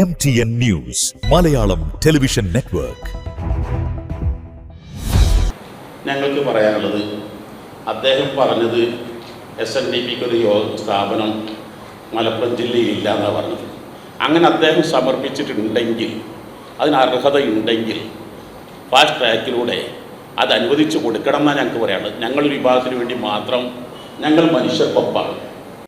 M T N news Malayalam television network. ഞങ്ങൾക്ക് പറയാനുള്ളത് അദ്ദേഹം പറഞ്ഞത് എസ് എൻ ഡി പിക്ക് ഒരു യോഗ സ്ഥാപനം മലപ്പുറം ജില്ലയിൽ ഇല്ല എന്നാണ് പറഞ്ഞത്. അങ്ങനെ അദ്ദേഹം സമർപ്പിച്ചിട്ടുണ്ടെങ്കിൽ അതിന് അർഹതയുണ്ടെങ്കിൽ ഫാസ്റ്റ് ട്രാക്കിലൂടെ അത് അനുവദിച്ചു കൊടുക്കണം എന്നാണ് ഞങ്ങൾക്ക് പറയാനുള്ളത്. ഞങ്ങളൊരു വിഭാഗത്തിന് വേണ്ടി മാത്രം ഞങ്ങൾ മനുഷ്യർക്കൊപ്പാണ്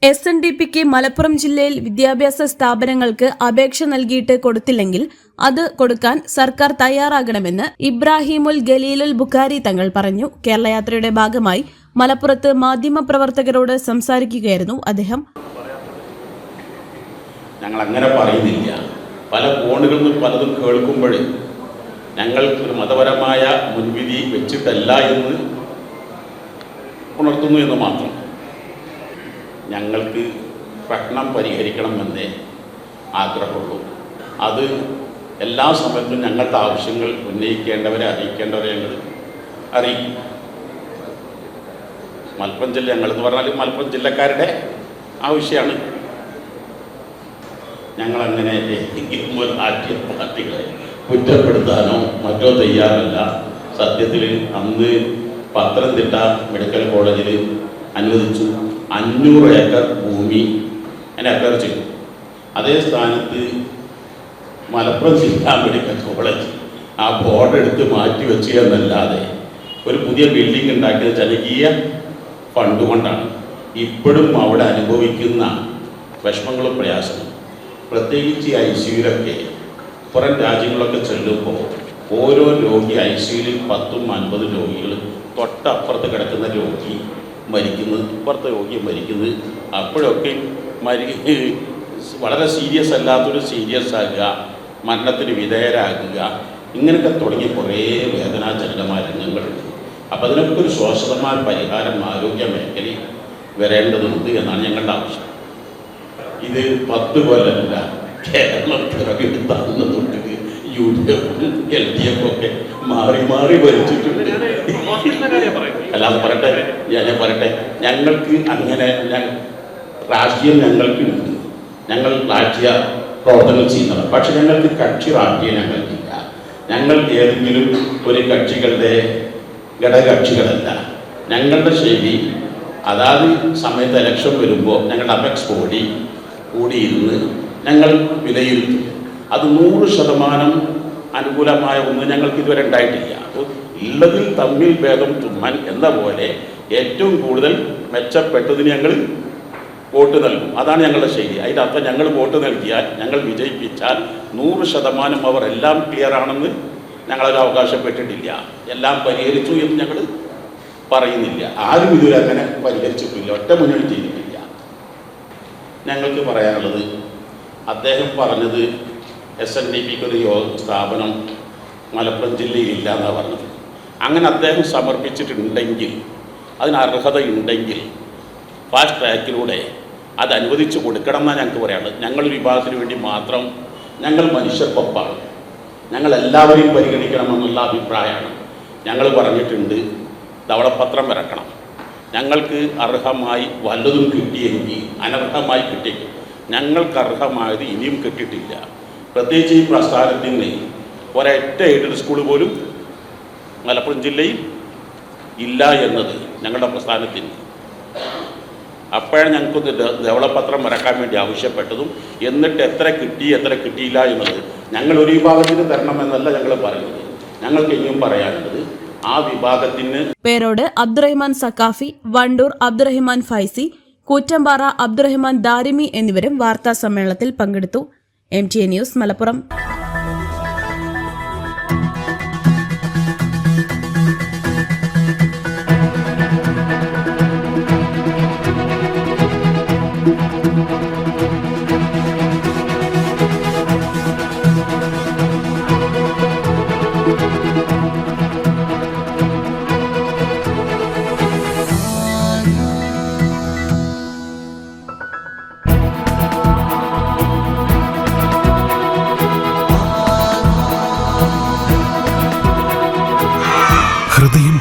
എസ് എൻ ഡി പിക്ക് മലപ്പുറം ജില്ലയിൽ വിദ്യാഭ്യാസ സ്ഥാപനങ്ങൾക്ക് അപേക്ഷ നൽകിയിട്ട് കൊടുത്തില്ലെങ്കിൽ അത് കൊടുക്കാൻ സർക്കാർ തയ്യാറാകണമെന്ന് ഇബ്രാഹിമുൽ ഗലീലുൽ ബുഖാരി തങ്ങൾ പറഞ്ഞു. കേരളയാത്രയുടെ ഭാഗമായി മലപ്പുറത്ത് മാധ്യമപ്രവർത്തകരോട് സംസാരിക്കുകയായിരുന്നു അദ്ദേഹം. ഞങ്ങൾ അങ്ങനെ പറയുന്നില്ല. പല കോണുകളിൽ നിന്ന് പലതും കേൾക്കുമ്പോൾ ഞങ്ങൾ ഒരു മതപരമായ മുൻവിധി വെച്ചിട്ടല്ല എന്ന് ഉണർത്തുന്നു എന്ന് മാത്രം. ഞങ്ങൾക്ക് പ്രശ്നം പരിഹരിക്കണമെന്നേ ആഗ്രഹമുള്ളൂ. അത് എല്ലാ സമയത്തും ഞങ്ങളുടെ ആവശ്യങ്ങൾ ഉന്നയിക്കേണ്ടവരെ അറിയിക്കേണ്ടവരെ ഞങ്ങൾ അറിയിക്കും മലപ്പുറം ജില്ല ഞങ്ങളെന്ന് പറഞ്ഞാൽ മലപ്പുറം ജില്ലക്കാരുടെ ആവശ്യമാണ്. ഞങ്ങളങ്ങനെ ഏതെങ്കിലും ഒരു രാഷ്ട്രീയ പാർട്ടികളെ കുറ്റപ്പെടുത്താനോ മറ്റോ തയ്യാറല്ല. സത്യത്തിൽ അന്ന് പത്തനംതിട്ട മെഡിക്കൽ കോളേജിൽ അനുവദിച്ചു. അഞ്ഞൂറ് ഏക്കർ ഭൂമി അതിന് അക്വയർ ചെയ്തു. അതേ സ്ഥാനത്ത് മലപ്പുറം ജില്ലാ മെഡിക്കൽ കോളേജ്. ആ ബോർഡ് എടുത്ത് മാറ്റി വെച്ചു എന്നല്ലാതെ ഒരു പുതിയ ബിൽഡിംഗ് ഉണ്ടാക്കിയത് ജനകീയ ഫണ്ട് കൊണ്ടാണ്. ഇപ്പോഴും അവിടെ അനുഭവിക്കുന്ന വിഷമങ്ങളും പ്രയാസങ്ങളും. പ്രത്യേകിച്ച് ഐ സിയുലൊക്കെ പുറം രാജ്യങ്ങളൊക്കെ ചെല്ലുമ്പോൾ ഓരോ രോഗി ഐ സിയുലിൽ പത്തും അൻപതും രോഗികൾ തൊട്ടപ്പുറത്ത് കിടക്കുന്ന രോഗി മരിക്കുന്നത് ഇപ്പുറത്തെ രോഗി മരിക്കുന്നത് അപ്പോഴൊക്കെ മരി വളരെ സീരിയസ് അല്ലാത്തൊരു സീരിയസ് ആകുക മരണത്തിന് വിധേയരാകുക ഇങ്ങനെയൊക്കെ തുടങ്ങിയ കുറേ വേദനാജനകമായ രംഗങ്ങളുണ്ട്. അപ്പോൾ അതിനൊക്കെ ഒരു ശ്വാസതമായ പരിഹാരം ആരോഗ്യ മേഖലയിൽ വരേണ്ടതുണ്ട് എന്നാണ് ഞങ്ങളുടെ ആവശ്യം. ഇത് പത്ത് കൊല്ലമല്ല കേരളം പിറകെടുത്താകുന്നതുകൊണ്ട് യു ഡി എഫും എൽ ഡി എഫും ഒക്കെ മാറി മാറി ഭരിച്ചിട്ടുണ്ട്. അല്ലാതെ പറയട്ടെ. ഞാൻ പറയട്ടെ. ഞങ്ങൾക്ക് അങ്ങനെ രാഷ്ട്രീയം ഞങ്ങൾക്ക് ഞങ്ങൾക്കുണ്ട് ഞങ്ങൾ രാഷ്ട്രീയ പ്രവർത്തനങ്ങൾ ചെയ്യുന്നതാണ് പക്ഷെ ഞങ്ങൾക്ക് കക്ഷി രാഷ്ട്രീയം ഞങ്ങൾക്കില്ല. ഞങ്ങൾ ഏതെങ്കിലും ഒരു കക്ഷികളുടെ ഘടകകക്ഷികളല്ല. ഞങ്ങളുടെ ശൈലി അതാത് സമയത്ത് ഇലക്ഷൻ വരുമ്പോൾ ഞങ്ങളുടെ അപെക്സ് ബോഡി കൂടിയിരുന്ന് ഞങ്ങൾ വിലയിരുത്തും. അത് നൂറ് ശതമാനം അനുകൂലമായ ഒന്നും ഞങ്ങൾക്ക് ഇതുവരെ ഉണ്ടായിട്ടില്ല. ഉള്ളതിൽ തമ്മിൽ ഭേദം തുമ്മാൻ എന്ന പോലെ ഏറ്റവും കൂടുതൽ മെച്ചപ്പെട്ടതിന് ഞങ്ങൾ വോട്ട് നൽകും. അതാണ് ഞങ്ങളുടെ ശൈലി. അതിന്റെ അർത്ഥം ഞങ്ങൾ വോട്ട് നൽകിയാൽ ഞങ്ങൾ വിജയിപ്പിച്ചാൽ നൂറ് ശതമാനം അവർ എല്ലാം ക്ലിയർ ആണെന്ന് ഞങ്ങളൊരു അവകാശപ്പെട്ടിട്ടില്ല. എല്ലാം പരിഹരിച്ചു എന്ന് ഞങ്ങൾ പറയുന്നില്ല. ആരും ഇതുവരെ അങ്ങനെ പരിഹരിച്ചിട്ടില്ല. ഒറ്റ മുന്നണി ചെയ്തിട്ടില്ല ഞങ്ങൾക്ക് പറയാനുള്ളത് അദ്ദേഹം പറഞ്ഞത് എസ് എൻ ഡി പിക്ക് ഒരു യോഗ സ്ഥാപനം മലപ്പുറം ജില്ലയിൽ ഇല്ല എന്നാണ് പറഞ്ഞത്. അങ്ങനെ അദ്ദേഹം സമർപ്പിച്ചിട്ടുണ്ടെങ്കിൽ അതിന് അർഹതയുണ്ടെങ്കിൽ ഫാസ്റ്റ് ട്രാക്കിലൂടെ അത് അനുവദിച്ചു കൊടുക്കണം എന്നാണ് ഞങ്ങൾക്ക് പറയാനുള്ളത്. ഞങ്ങൾ വിഭാഗത്തിന് വേണ്ടി മാത്രം ഞങ്ങൾ മനുഷ്യർക്കൊപ്പാണ് ഞങ്ങൾ എല്ലാവരെയും പരിഗണിക്കണമെന്നുള്ള അഭിപ്രായമാണ്. ഞങ്ങൾ പറഞ്ഞിട്ടുണ്ട് ധവളപത്രം ഇറക്കണം ഞങ്ങൾക്ക് അർഹമായി വല്ലതും കിട്ടിയെങ്കിൽ അനർഹമായി കിട്ടിയെങ്കിൽ ഞങ്ങൾക്ക് അർഹമായത് ഇനിയും കിട്ടിയിട്ടില്ല. പ്രത്യേകിച്ച് ഈ പ്രസ്ഥാനത്തിന് ഒരൊറ്റ എയ്ഡഡ് സ്കൂൾ പോലും മലപ്പുറം ജില്ലയിൽ ഇല്ല എന്നത് ഞങ്ങളുടെ പ്രസ്ഥാനത്തിന്. അപ്പോഴാണ് ഞങ്ങൾക്കൊന്ന് ധവളപത്രം ഇറക്കാൻ വേണ്ടി ആവശ്യപ്പെട്ടതും എന്നിട്ട് എത്ര കിട്ടി എത്ര കിട്ടിയില്ല എന്നത് ഞങ്ങൾ ഒരു വിഭാഗത്തിന് തരണമെന്നല്ല ഞങ്ങൾ പറയുന്നത്. ഞങ്ങൾക്ക് ഇനിയും പറയാനുള്ളത് ആ വിഭാഗത്തിന് പേരോട് അബ്ദുറഹ്മാൻ സക്കാഫി വണ്ടൂർ അബ്ദുറഹ്മാൻ ഫൈസി കൂറ്റമ്പാറ അബ്ദുറഹ്മാൻ ദാരിമി എന്നിവരും വാർത്താ സമ്മേളനത്തിൽ പങ്കെടുത്തു. M T A news Malappuram.